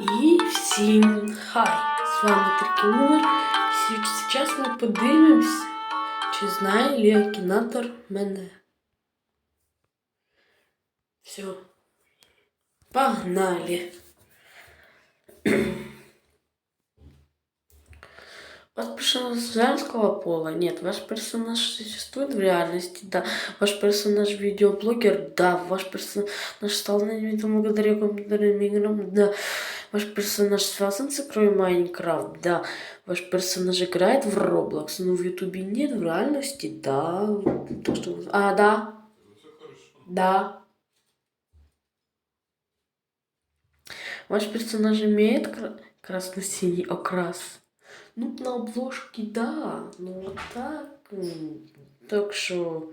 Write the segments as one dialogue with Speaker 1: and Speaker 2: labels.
Speaker 1: І всім хай! З вами Трикінумер. Зараз ми подивимось, чи знає ли Акінатор мене. Все. Погнали. Ваш персонаж женского пола? Нет. Ваш персонаж существует в реальности? Да. Ваш персонаж видеоблогер? Да. Ваш персонаж стал знаменитым благодаря компьютерным играм? Да. Ваш персонаж связан с игрой Майнкрафт? Да. Ваш персонаж играет в Roblox? Ну, в Ютубе нет, в реальности? Да. То, что... А, да. Да. Ваш персонаж имеет кра- красно-синий окрас? Ну, на обложке, да. Ну, вот так. Так что,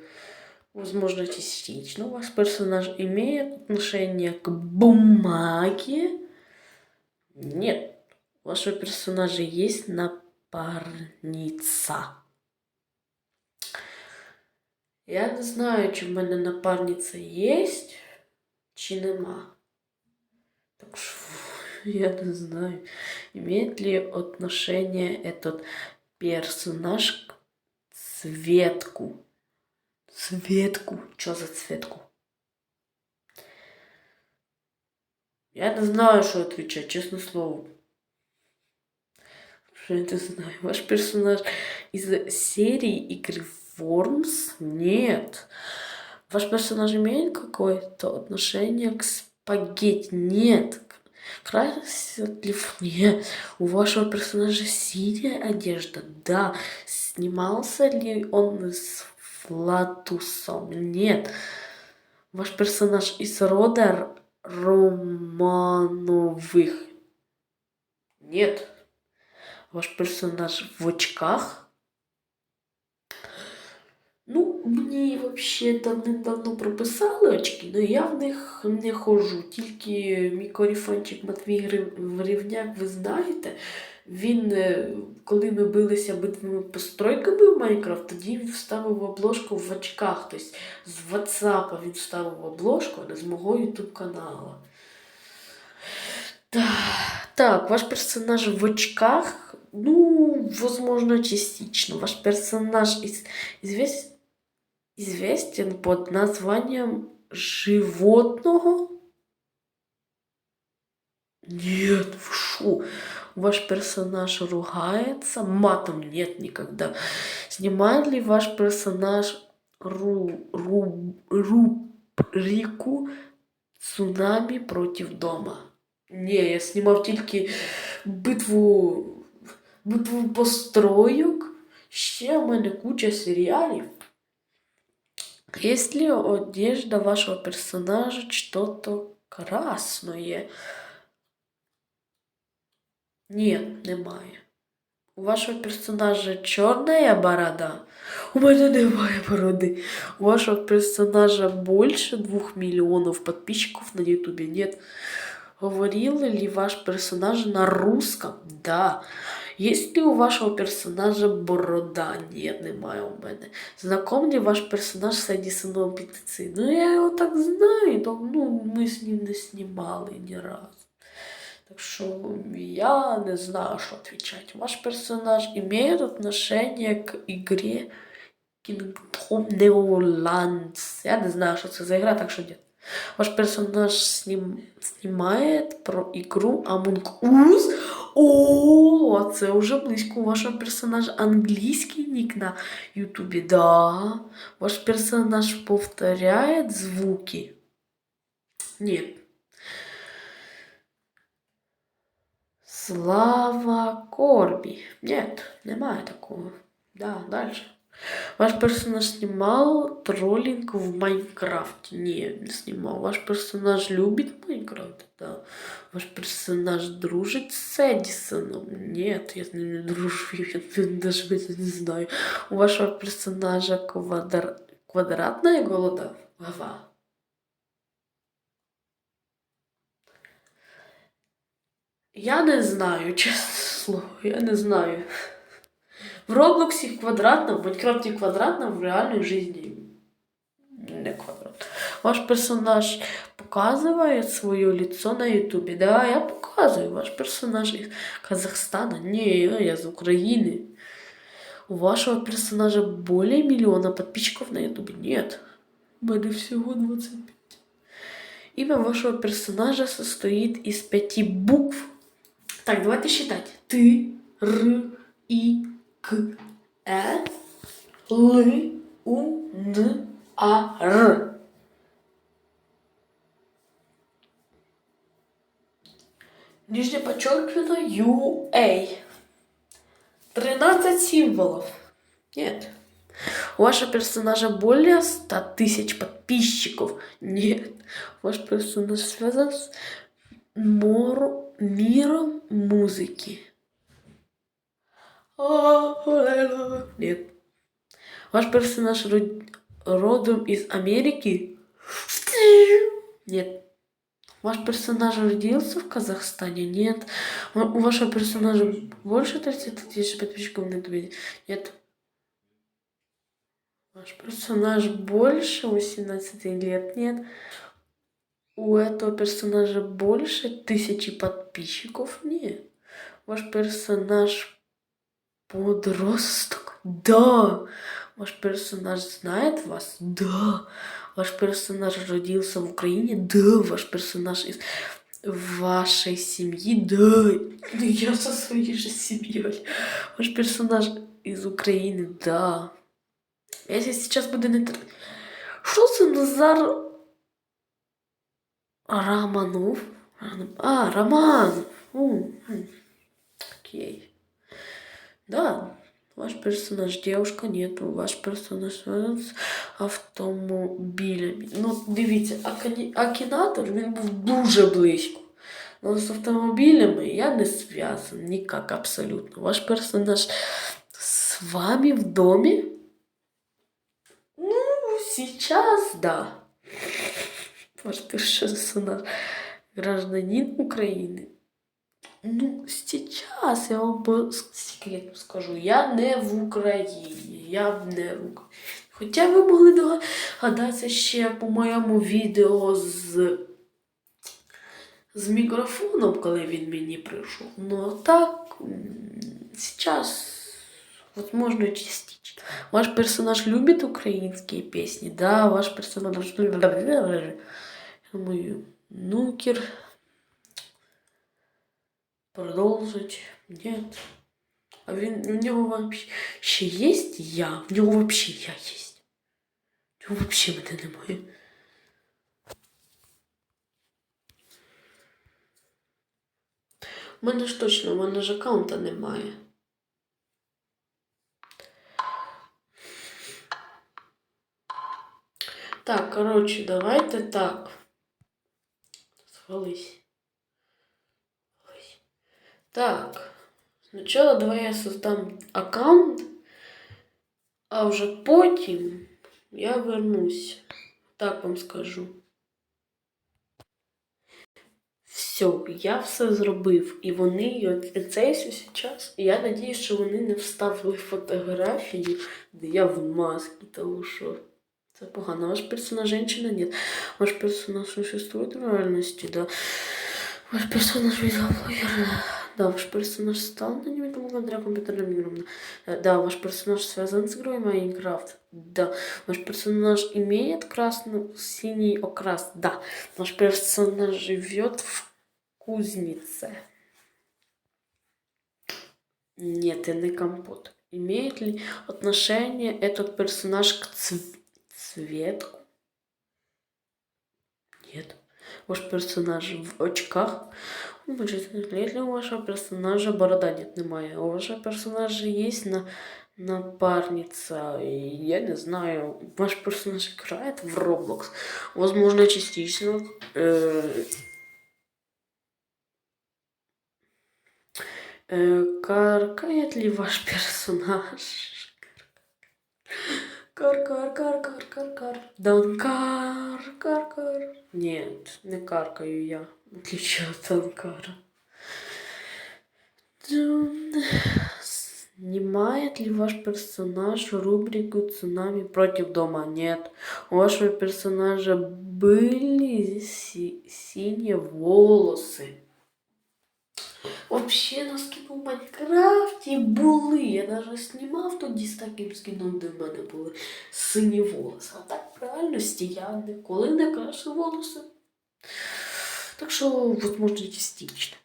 Speaker 1: возможно, частично ваш персонаж имеет отношение к бумаге? Нет. У вашего персонажа есть напарница. Я не знаю, чи в мене напарниця є, чи нема. Я не знаю, имеет ли отношение этот персонаж к Светку. Светку. Что за Светку? Я не знаю, что отвечать, честное слово. Что я не знаю. Ваш персонаж из серии игры Worms? Нет. Ваш персонаж имеет какое-то отношение к спагетти? Нет. Красит ли... Нет. У вашего персонажа синяя одежда? Да. Снимался ли он с Флатусом? Нет. Ваш персонаж из рода Романовых? Нет. Ваш персонаж в очках? Ну, мені взагалі давним-давно прописали очки, але я в них не ходжу. Тільки мій коріфончик Матвій Грив- Гривняк, ви знаєте, він, е, коли ми билися битвими постройками в Майнкрафт, тоді він вставив обложку в очках. Тобто з WhatsApp він вставив обложку, а не з мого YouTube каналу. Так, ваш персонаж в очках, ну, возможно, частично. Ваш персонаж из, извест- известен под названием животного? Нет, вы шо? Ваш персонаж ругается? Матом нет никогда. Снимает ли ваш персонаж ру, ру, рубрику «Цунами против дома»? Ні, я знімав тільки битву, битву построек. Ще в мене куча серіалів. Есть ли одежда вашего персонажа что-то красное? Нет, немає. У вашого персонажа чорна борода? У мене немає бороди. У вашего персонажа больше двух миллионов подписчиков на ютубе? Нет. Говорил ли ваш персонаж на русском? Да. Есть ли у вашего персонажа борода? Нет, немає у мене. Знаком ли ваш персонаж з Едісоном Пітици? Ну, я його так знаю, то, ну, ми з ним не знімали ні разу. Так що я не знаю, що отвечать. Ваш персонаж имеет отношение к игре Kingdom Neolands. Я не знаю, що це за игра, так що нет. Ваш персонаж сним... знімає про ігру Among Us. О, це вже близько. У вашого персонажа англійський нік на Ютубі. Да. Ваш персонаж повторяє звуки. Ні. Слава Корбі. Нет, немає такого. Да, дальше. Ваш персонаж снимал троллинг в Майнкрафте? Не, не снимал. Ваш персонаж любит Майнкрафт? Да. Ваш персонаж дружит с Эдисоном? Нет, я с ним не дружу, я даже это не знаю. У вашего персонажа квадр... квадратная голова? Голова. Я не знаю, чесне слово, я не знаю. В Роблоксі квадратно, в Майнкрафті квадратно, в реальній житті не квадрат. Ваш персонаж показывает свое лицо на ютубе? Да, я показываю. Ваш персонаж из Казахстана? Не, я из Украины. У вашего персонажа более миллиона подписчиков на ютубе? Нет. У мене всего 25. Имя вашего персонажа состоит из пяти букв. Так, давайте считать. Ты, Р, И, к, Э, Л, У, Н, А, Р. Нижнее подчеркнуто UA. 13 символов. Нет. У вашего персонажа более 100 тысяч подписчиков. Нет. Ваш персонаж связан с мор... миром музыки. Нет. Ваш персонаж род- родом из Америки? Нет. Ваш персонаж родился в Казахстане? Нет. У вашего персонажа больше 30 тысяч подписчиков на ютубе? Нет. Ваш персонаж больше 18 лет? Нет. У этого персонажа больше тысячи подписчиков? Нет. Ваш персонаж подросток? Да. Ваш персонаж знает вас? Да. Ваш персонаж родился в Украине? Да. Ваш персонаж из вашей семьи? Да. Ну, Я со своей же семьей. Ваш персонаж из України? Да. Если сейчас не... тр- Що це Назар Романов? А, Роман. Окей. Да, ваш персонаж девушка, нет, ваш персонаж связан з автомобілями. Ну, дивіться, Акані- Акінатор він був дуже близько. Але з автомобілями я не зв'язан ніяк абсолютно. Ваш персонаж з вами в домі? Ну, сейчас да. Ваш персонаж гражданин Украины. Ну, сейчас я вам по секрету скажу, я не в Україні, я не в Україні. Хоча ви могли догадатися ще по моєму відео з, з мікрофоном, коли він мені прийшов. Ну так, м, сейчас, возможно, частично. Ваш персонаж любит украинские песни? Да, ваш персонаж любит. Я думаю, нукер. Продолжить. Нет. А він, у нього вообще есть я? У нього вообще я есть. У нього вообще мене немає. У мене ж точно, у мене ж аккаунта немає. Так, короче, давайте так. Свались. Так. Сначала давай я создам аккаунт, а вже потім я вернусь. Так вам скажу. Все, я все зробив. І вони, цей час. І я надіюсь, що вони не вставили фотографії, де я в масці, тому що це погано. Ваш персонаж женщина? Нет. Ваш персонаж существует в реальности, да. Ваш персонаж видеоблогер. Да, ваш персонаж стал на невидимым благодаря компьютерным играм. Э, Да, ваш персонаж связан с игрой Майнкрафт. Да. Ваш персонаж имеет красно-синий окрас. Да. Ваш персонаж живет в кузнице. Нет, это не компот. Имеет ли отношение этот персонаж к цв- цветку? Нет. Ваш персонаж в очках. Лет ли у вашего персонажа борода? Нет, немає. У вашего персонажа есть на напарница. Я не знаю. Ваш персонаж играет в Roblox. Возможно, частично. Э, э, каркает ли ваш персонаж? Кар, кар, кар, кар, кар, кар. Да он кар, кар, кар. Нет, не каркаю я. В отличие от Анкара. Дум. Снимает ли ваш персонаж рубрику «Цунами против дома»? Нет. У вашего персонажа были си- синие волосы. Вообще на скіну в Майнкрафті були. Я навіть знімав тоді з таким скіном, де в мене були сині волоси. А так в реальності я ніколи не крашу волоси. Так що, возможно, частично.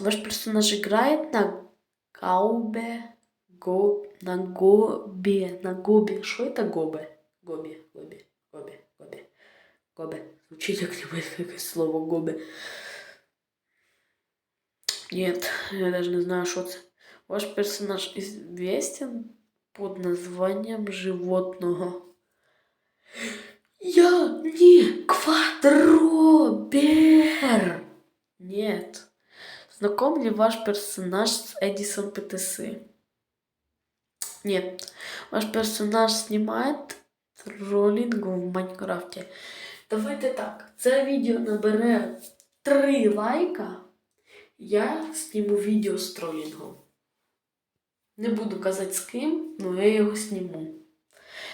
Speaker 1: Ваш персонаж играет на гаубе, го, на гобе, на гобе. Что это гобе? Гобе, гобе, гобе, гобе, гобе. Звучит как какое слово гобе. Нет, я даже не знаю, что это. Ваш персонаж известен под названием животного. Я не квадробер. Нет. Знаком ли ваш персонаж с Эдисон ПТС? Нет. Ваш персонаж снимает троллинг в Майнкрафте. Давайте так. Це відео набере 3 лайка. Я зніму відео з тролінгом. Не буду казати з ким, але я його зніму.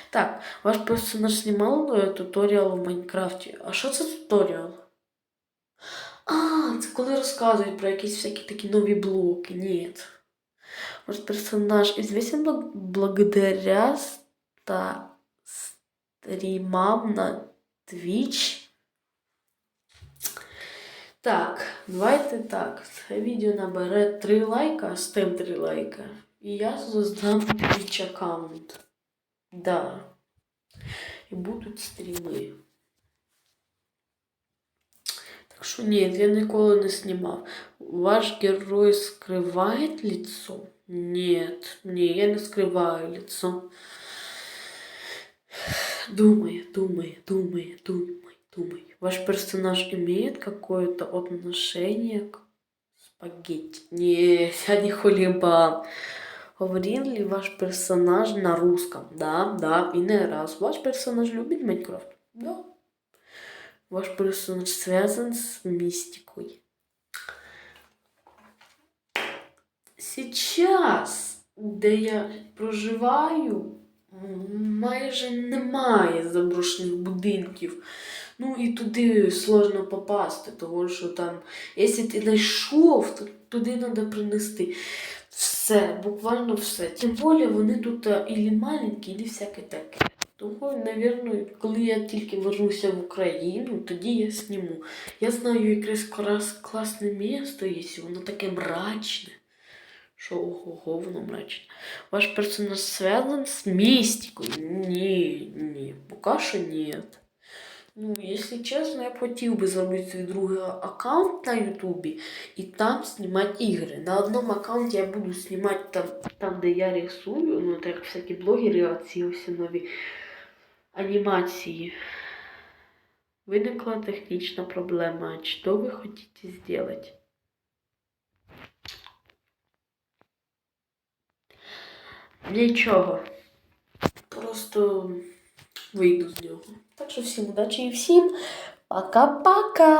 Speaker 1: Так, ваш персонаж знімав туторіал в Майнкрафті. А що це туторіал? А, це коли розказують про якісь всякі такі нові блоки. Ні. Ваш персонаж известен бл- благодаря ста стрімам на Twitch. Так, давайте так. Це відео набере 3 лайка, з тим 3 лайка. І я создам Twitch аккаунт. Да. І будуть стріми. Так що ні, я ніколи не знімав. Ваш герой скриває лицо? Нет, ні, я не скриваю лицо. Думай, думай, думай, думай, думай. Ваш персонаж имеет какое-то отношение к спагетти? Не, я не хулиган. Говорил ли ваш персонаж на русском? Да, да, и не раз. Ваш персонаж любит Майнкрафт? Да. Ваш персонаж связан с мистикой? Сейчас, де я проживаю, майже немає заброшених будинків. Ну і туди сложно попасти, тому що там, якщо ти знайшов, то туди треба принести все, буквально все. Тим більше вони тут а, ілі маленькі, ілі всяке таке. Тому, напевно, коли я тільки вернуся в Україну, тоді я зніму. Я знаю якесь класне місто є, воно таке мрачне. Що ого, воно мрачне. Ваш персонаж связан с мистикой? Ні, ні, поки що нет. Ну, якщо чесно, я б хотів би зробити свій другий аккаунт на Ютубі і там знімати ігри. На одному аккаунті я буду знімати там, там де я рисую, ну так всякі блогери, ці ось нові анімації. Виникла технічна проблема. Що ви хочете зробити? Нічого. Просто вийду з нього. Так що всім удачі і всім пока-пока!